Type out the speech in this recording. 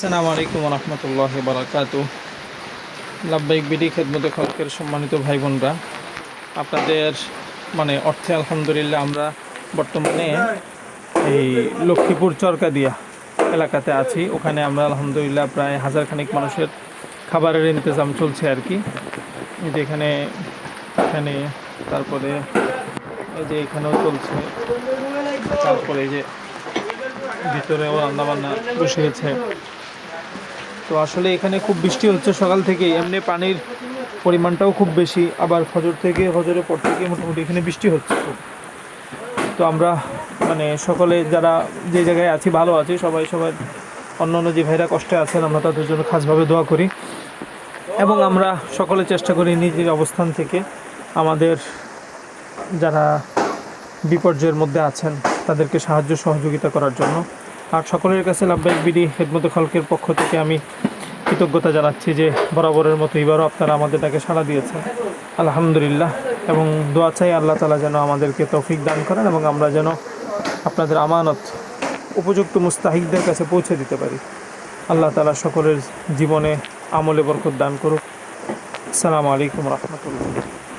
আসসালামু আলাইকুম রহমতুল্লাহ বারাকাতু লাব্বাইক বিডি খেদমতে খলকের সম্মানিত ভাই বোনরা আপনাদের মানে অর্থে আলহামদুলিল্লাহ আমরা বর্তমানে এই লক্ষ্মীপুর চরকাদিয়া এলাকাতে আছি। ওখানে আমরা আলহামদুলিল্লাহ প্রায় হাজার খানিক মানুষের খাবারের ইন্তজাম চলছে আর কি। এই যে এখানে তারপরে এই যে এখানেও চলছে। তারপরে এই যে ভিতরেও রান্নাবান্না বসে বসিয়েছে তো আসলে এখানে খুব বৃষ্টি হচ্ছে সকাল থেকে এমনি পানির পরিমাণটাও খুব বেশি। আবার ফজর থেকে ফজরের পর থেকে মোটামুটি এখানে বৃষ্টি হচ্ছে। তো আমরা মানে সকলে যারা যে জায়গায় আছি, ভালো আছি, সবাই সবাই অন্য অন্য যে ভাইরা কষ্টে আছেন, আমরা তাদের জন্য খাসভাবে দোয়া করি। এবং আমরা সকলে চেষ্টা করি নিজের অবস্থান থেকে আমাদের যারা বিপর্যয়ের মধ্যে আছেন, তাদেরকে সাহায্য সহযোগিতা করার জন্য। আর সকলের কাছে লাভবাইক বিডি হেদমত খলকের পক্ষ থেকে আমি কৃতজ্ঞতা জানাচ্ছি যে বরাবরের মতো এবারও আপনারা আমাদের ডাকে সাড়া দিয়েছেন। আলহামদুলিল্লাহ। এবং দোয়া চাই আল্লাহ তালা যেন আমাদেরকে তৌফিক দান করেন এবং আমরা যেন আপনাদের আমানত উপযুক্ত মুস্তাহিকদের কাছে পৌঁছে দিতে পারি। আল্লাহ তালা সকলের জীবনে আমলে বরকত দান করুক। আসসালামু আলাইকুম রহমতুল্লাহ।